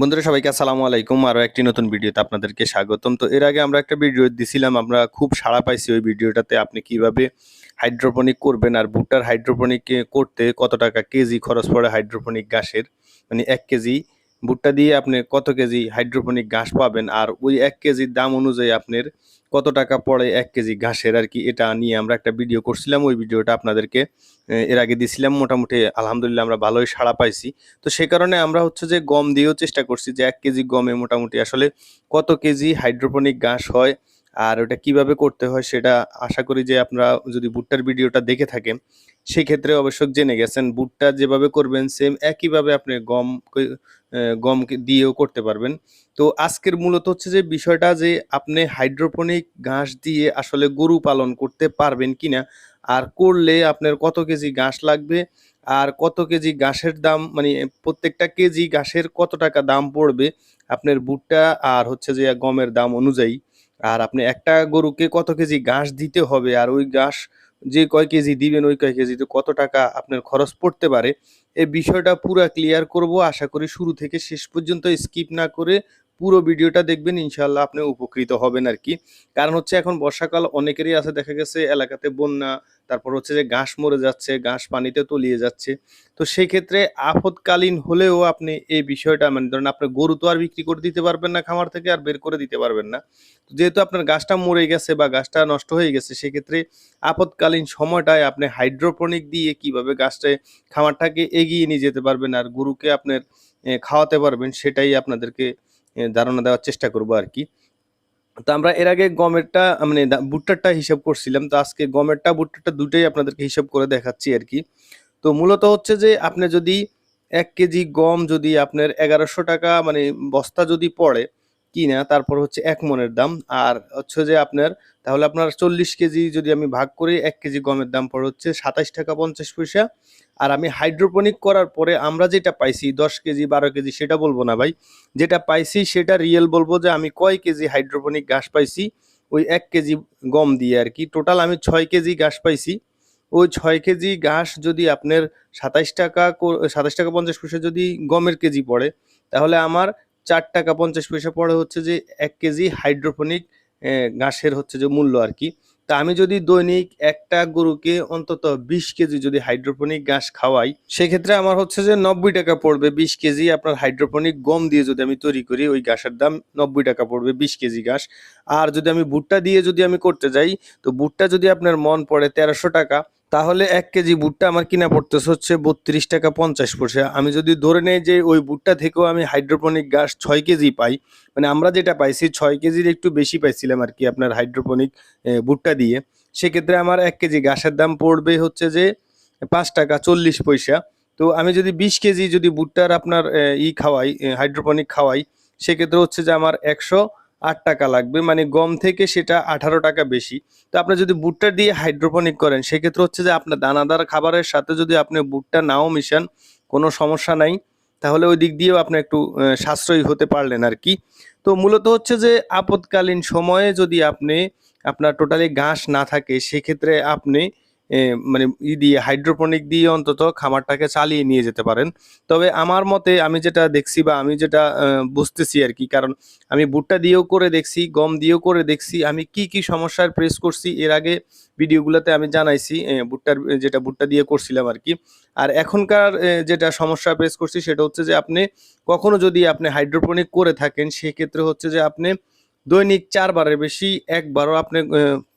বন্ধুরা, সবাইকে আসসালামু আলাইকুম। আরও একটি নতুন ভিডিওতে আপনাদেরকে স্বাগতম। তো এর আগে আমরা একটা ভিডিও দিছিলাম, আমরা খুব সাড়া পাইছি ওই ভিডিওটাতে আপনি কীভাবে হাইড্রোপনিক করবেন আর ভুট্টার হাইড্রোপনিক করতে কত টাকা কেজি খরচ পড়ে হাইড্রোপনিক গাছের মানে এক কেজি ভুট্টা দিয়ে আপনি কত কেজি হাইড্রোপনিক ঘাস পাবেন আর ওই এক কেজির দাম অনুযায়ী আপনার কত টাকা পড়ে এক কেজি ঘাসের আর কি, এটা নিয়ে আমরা একটা ভিডিও করছিলাম। ওই ভিডিওটা আপনাদেরকে এর আগে দিছিলাম। মোটামুটি আলহামদুলিল্লাহ আমরা ভালোই সাড়া পাইছি। তো সে কারণে আমরা হচ্ছে যে গম দিয়েও চেষ্টা করছি যে এক কেজি গমে মোটামুটি আসলে কত কেজি হাইড্রোপনিক ঘাস হয় আর ওটা কীভাবে করতে হয় সেটা আশা করি যে আপনারা যদি ভুট্টার ভিডিওটা দেখে থাকেন, সেক্ষেত্রে অবশ্য জেনে গেছেন। ভুট্টা যেভাবে করবেন সেম একইভাবে আপনি গম গম কে- দিয়েও করতে পারবেন। তো আজকের মূলত হচ্ছে যে বিষয়টা যে আপনি হাইড্রোপনিক ঘাস দিয়ে আসলে গরু পালন করতে পারবেন কিনা, আর করলে আপনার কত কেজি ঘাস লাগবে, আর কত কেজি ঘাসের দাম মানে প্রত্যেকটা কেজি ঘাসের কত টাকা দাম পড়বে, আপনার ভুট্টা আর হচ্ছে যে গমের দাম অনুযায়ী। আর আপনি একটা গরুকে কত কেজি ঘাস দিতে হবে, আর ওই ঘাস যে কয় কেজি দিবেন, ওই কয় কেজিতে কত টাকা আপনার খরচ পড়তে পারে, এই বিষয়টা পুরা ক্লিয়ার করব। আশা করি শুরু থেকে শেষ পর্যন্ত স্কিপ না করে পুরো ভিডিওটা দেখবেন ইনশাল্লাহ আপনি উপকৃত হবেন আর কি। কারণ হচ্ছে এখন বর্ষাকাল, অনেকেরই আছে দেখা গেছে এলাকাতে বন্যা, তারপর হচ্ছে যে ঘাস মরে যাচ্ছে, ঘাস পানিতে তলিয়ে যাচ্ছে। তো সেই ক্ষেত্রে আপদকালীন হলেও আপনি এই বিষয়টা মানে ধরেন আপনার গরু তো আর বিক্রি করে দিতে পারবেন না খামার থেকে, আর বের করে দিতে পারবেন না। যেহেতু আপনার গাছটা মরে গেছে বা গাছটা নষ্ট হয়ে গেছে, সেক্ষেত্রে আপদকালীন সময়টায় আপনি হাইড্রোপনিক দিয়ে কীভাবে গাছটায় খামারটাকে এগিয়ে নিয়ে যেতে পারবেন আর গরুকে আপনার খাওয়াতে পারবেন, সেটাই আপনাদেরকে ধারণা দেওয়ার চেষ্টা করব আর কি। তো আমরা এর আগে গমেরটা মানে ভুট্টারটা হিসাব করছিলাম। তো আজকে গমেরটা, ভুট্টারটা দুটোই আপনাদেরকে হিসাব করে দেখাচ্ছি আর কি। তো মূলত হচ্ছে যে, আপনি যদি এক কেজি গম যদি আপনার এগারোশো টাকা মানে বস্তা যদি পড়ে কিনা, তারপর হচ্ছে এক মনের দাম। আর হচ্ছে যে আপনার, তাহলে আপনার চল্লিশ কেজি যদি আমি ভাগ করি, এক কেজি গমের দাম পড়ে হচ্ছে সাতাশ টাকা পঞ্চাশ পয়সা। আর আমি হাইড্রোপনিক করার পরে আমরা যেটা পাইছি, দশ কেজি, বারো কেজি, সেটা বলব না ভাই। যেটা পাইছি, সেটা রিয়েল বলব যে আমি কয় কেজি হাইড্রোপনিক ঘাস পাইছি, ওই এক কেজি গম দিয়ে আর কি। টোটাল আমি ছয় কেজি ঘাস পাইছি। ওই ছয় কেজি ঘাস যদি আপনার সাতাইশ টাকা সাতাশ টাকা পঞ্চাশ পয়সা যদি গমের কেজি পড়ে, তাহলে আমার চার টাকা পঞ্চাশ পয়সা পড়ে হচ্ছে যে এক কেজি হাইড্রোপনিক ঘাসের হচ্ছে যে মূল্য আর কি। তা আমি যদি দৈনিক একটা গরুকে অন্তত বিশ কেজি যদি হাইড্রোপনিক ঘাস খাওয়াই, সেক্ষেত্রে আমার হচ্ছে যে নব্বই টাকা পড়বে বিশ কেজি। আপনার হাইড্রোপনিক গম দিয়ে যদি আমি তৈরি করি, ওই ঘাসের দাম নব্বই টাকা পড়বে বিশ কেজি ঘাস। আর যদি আমি ভুট্টা দিয়ে যদি আমি করতে যাই, তো ভুট্টা যদি আপনার মন পড়ে তেরোশো টাকা তাহলে এক কেজি ভুট্টা আমার কিনা পড়তেছে হচ্ছে বত্রিশ টাকা পঞ্চাশ পয়সা। আমি যদি ধরে নেই যে ওই ভুট্টা থেকেও আমি হাইড্রোপনিক ঘাস ছয় কেজি পাই মানে আমরা যেটা পাইছি ছয় কেজির একটু বেশি পাইছিলাম আর কি আপনার হাইড্রোপনিক ভুট্টা দিয়ে, সেক্ষেত্রে আমার এক কেজি ঘাসের দাম পড়বে হচ্ছে যে পাঁচ টাকা চল্লিশ পয়সা। তো আমি যদি বিশ কেজি যদি ভুট্টার আপনার ই খাওয়াই হাইড্রোপনিক খাওয়াই, সেক্ষেত্রে হচ্ছে যে আমার একশো আট টাকা লাগবে মানে গম থেকে সেটা আঠারো টাকা বেশি। তো আপনি যদি ভুট্টা দিয়ে হাইড্রোপনিক করেন, সেক্ষেত্রে হচ্ছে যে আপনার দানাদার খাবারের সাথে যদি আপনি ভুট্টা নাও মিশান, কোনো সমস্যা নাই। তাহলে ওই দিক দিয়েও আপনি একটু সাশ্রয়ী হতে পারলেন আর কি। তো মূলত হচ্ছে যে আপদকালীন সময়ে যদি আপনি আপনার টোটালি ঘাস না থাকে, সেক্ষেত্রে আপনি মানে ই দিয়ে, হাইড্রোপনিক দিয়ে অন্তত খামারটাকে চালিয়ে নিয়ে যেতে পারেন। তবে আমার মতে আমি যেটা দেখছি বা আমি যেটা বুঝতেছি আর কি, কারণ আমি ভুট্টা দিয়েও করে দেখছি, গম দিয়েও করে দেখছি, আমি কি কি সমস্যার প্রেস করছি, এর আগে ভিডিওগুলোতে আমি জানাইছি ভুট্টার যেটা ভুট্টা দিয়ে করছিলাম আর কি। আর এখনকার যেটা সমস্যা প্রেস করছি সেটা হচ্ছে যে আপনি কখনো যদি আপনি হাইড্রোপনিক করে থাকেন, সেক্ষেত্রে হচ্ছে যে আপনি দৈনিক চারবারের বেশি একবারও আপনি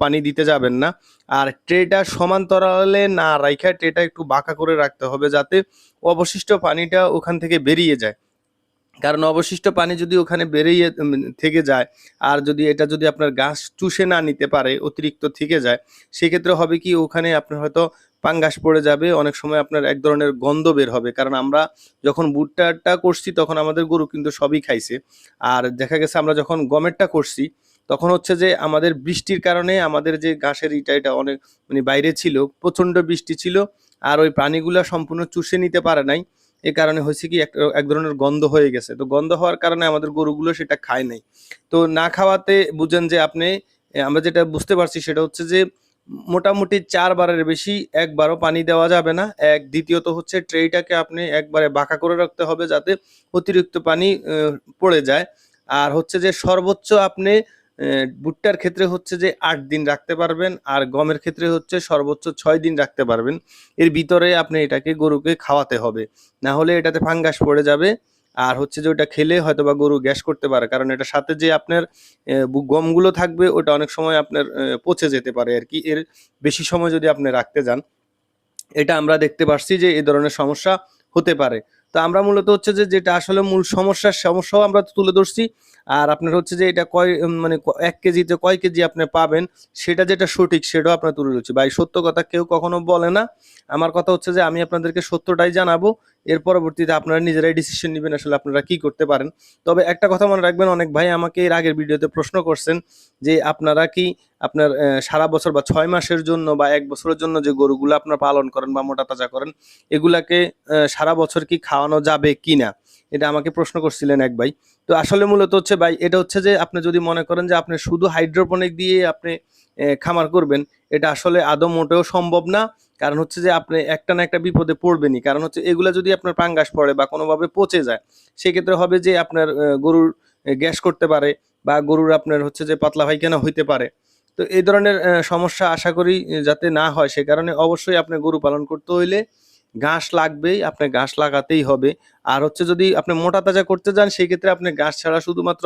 পানি দিতে যাবেন না। আর ট্রেটা সমান্তরালে না রাইখা, ট্রেটা একটু বাঁকা করে রাখতে হবে যাতে অবশিষ্ট পানিটা ওখান থেকে বেরিয়ে যায়। কারণ অবশিষ্ট পানি যদি ওখানে বেরিয়ে থেকে যায়, আর যদি এটা যদি আপনার গাছ চুষে না নিতে পারে, অতিরিক্ত থেকে যায়, সেক্ষেত্রে হবে কি, ওখানে আপনার হয়তো পাঙ্গাস পড়ে যাবে, অনেক সময় আপনার এক ধরনের গন্ধ বের হবে। কারণ আমরা যখন ভুট্টাটা করছি, তখন আমাদের গরু কিন্তু সবই খাইছে। আর দেখা গেছে আমরা যখন গমেরটা করছি, তখন হচ্ছে যে আমাদের বৃষ্টির কারণে আমাদের যে ঘাসের ইটা, এটা অনেক মানে বাইরে ছিল প্রচণ্ড বৃষ্টি ছিল, আর ওই প্রাণীগুলা সম্পূর্ণ চুষে নিতে পারে নাই। এ কারণে হয়েছে কি, এক ধরনের গন্ধ হয়ে গেছে। তো গন্ধ হওয়ার কারণে আমাদের গরুগুলো সেটা খায় নাই। তো না খাওয়াতে বুঝেন যে আপনি আমরা যেটা বুঝতে পারছি সেটা হচ্ছে যে মোটামুটি চারবারের বেশি একবারও পানি দেওয়া যাবে না। এক, দ্বিতীয়ত হচ্ছে ট্রেটাকে আপনি একবারে বাঁকা করে রাখতে হবে যাতে অতিরিক্ত পানি পড়ে যায়। আর হচ্ছে যে সর্বোচ্চ আপনি ভুট্টার ক্ষেত্রে হচ্ছে যে আট দিন রাখতে পারবেন আর গমের ক্ষেত্রে হচ্ছে সর্বোচ্চ ছয় দিন রাখতে পারবেন। এর ভিতরে আপনি এটাকে গরুকে খাওয়াতে হবে। না হলে এটাতে ফাঙ্গাস পড়ে যাবে। আর হচ্ছে যে ওটা খেলে হয়তো বা গরু গ্যাস করতে পারে, কারণ এটা সাথে যে আপনার গমগুলো থাকবে, ওটা অনেক সময় আপনার পচে যেতে পারে আর কি। এর বেশি সময় যদি আপনি রাখতে যান, এটা আমরা দেখতে পারছি যে এই ধরনের সমস্যা হতে পারে। তো আমরা মূলত হচ্ছে যে যেটা আসলে মূল সমস্যার সমস্যাও আমরা তুলে ধরছি। আর আপনার হচ্ছে যে এটা কয় মানে এক কেজিতে কয় কেজি আপনি পাবেন, সেটা যেটা সঠিক সেটাও আপনার তুলে ধরছি। ভাই, সত্য কথা কেউ কখনো বলে না। আমার কথা হচ্ছে যে আমি আপনাদেরকে সত্যটাই জানাব এর পরবর্তীতে আপনারা নিজেরাই ডিসিশন নেবেন আসলে আপনারা কি করতে পারেন। তবে একটা কথা মনে রাখবেন, অনেক ভাই আমাকে এর আগের ভিডিওতে প্রশ্ন করছেন যে, আপনারা কি আপনার সারা বছর বা ছয় মাসের জন্য বা এক বছরের জন্য যে গরুগুলো আপনারা পালন করেন বা মোটা তাজা করেন, এগুলাকে সারা বছর কি খাওয়ানো যাবে কিনা এটা আমাকে প্রশ্ন করছিলেন এক ভাই। তো আসলে মূলত হচ্ছে ভাই, এটা হচ্ছে যে, আপনি যদি মনে করেন যে, আপনি শুধু হাইড্রোপনিক দিয়ে আপনি খামার করবেন, এটা আসলে আদৌ মোটেও সম্ভব না। কারণ হচ্ছে যে আপনি একটা না একটা বিপদে পড়বেনই। কারণ হচ্ছে এগুলো যদি আপনার পাঙ্গাস পড়ে বা কোনোভাবে পচে যায়, সেক্ষেত্রে হবে যে আপনার গরুর গ্যাস করতে পারে বা গরুর আপনার হচ্ছে যে পাতলা পায়খানা হইতে পারে। তো এই ধরনের সমস্যা আশা করি যাতে না হয়, সে কারণে অবশ্যই আপনি গরু পালন করতে হইলে ঘাস লাগবেই, আপনি ঘাস লাগাতেই হবে। আর হচ্ছে যদি আপনি মোটা তাজা করতে যান সেই ক্ষেত্রে আপনি ঘাস ছাড়া শুধুমাত্র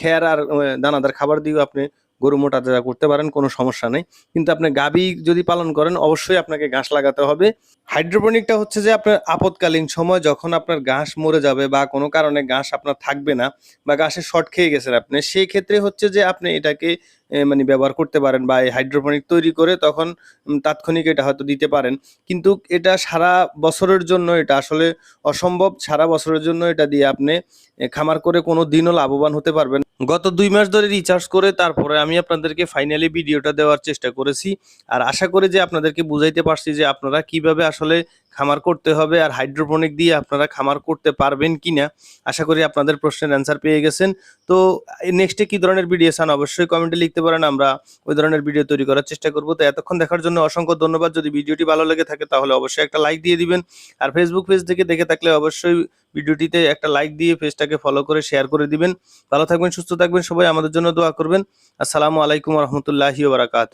খেয়ার আর দানাদার খাবার দিয়েও আপনি গরু মোটা তাজা করতে পারেন, কোনো সমস্যা নেই। কিন্তু আপনি গাবি যদি পালন করেন, অবশ্যই আপনাকে ঘাস লাগাতে হবে। হাইড্রোপনিকটা হচ্ছে যে, আপনার আপদকালীন সময় যখন আপনার ঘাস মরে যাবে বা কোনো কারণে ঘাস আপনার থাকবে না বা ঘাসে শর্ট খেয়ে গেছেন আপনি, সেই ক্ষেত্রে হচ্ছে যে, আপনি এটাকে মানে ব্যবহার করতে পারেন বা এই হাইড্রোপনিক তৈরি করে তখন তাৎক্ষণিক এটা হয়তো দিতে পারেন। কিন্তু এটা সারা বছরের জন্য এটা আসলে অসম্ভব। সারা বছরের জন্য এটা দিয়ে আপনি খামার করে কোনো দিনও লাভবান হতে পারবেন। গত দুই মাস ধরে রিচার্জ করে তারপরে আমি আপনাদেরকে ফাইনালি ভিডিওটা দেওয়ার চেষ্টা করেছি। আর আশা করি যে আপনাদেরকে বুঝাইতে পারছি যে আপনারা কীভাবে আসলে খামার করতে হবে আর হাইড্রোপনিক দিয়ে আপনারা খামার করতে পারবেন কিনা, আশা করি আপনাদের প্রশ্নের অ্যান্সার পেয়ে গেছেন। তো নেক্সটে কি ধরনের ভিডিও চান অবশ্যই কমেন্টে লিখতে পারেন, আমরা ওই ধরনের ভিডিও তৈরি করার চেষ্টা করব। তো, এতক্ষণ দেখার জন্য অসংখ্য ধন্যবাদ। যদি ভিডিওটি ভালো লেগে থাকে, তাহলে অবশ্যই একটা লাইক দিয়ে দিবেন। আর ফেসবুক পেজ থেকে দেখে থাকলে অবশ্যই ভিডিওটিতে একটা লাইক দিয়ে পেজটাকে ফলো করে শেয়ার করে দিবেন। ভালো থাকবেন, সুস্থ থাকবেন, সবাই আমাদের জন্য দোয়া করবেন। আসসালামু আলাইকুম রহমতুল্লাহি বারাকাতু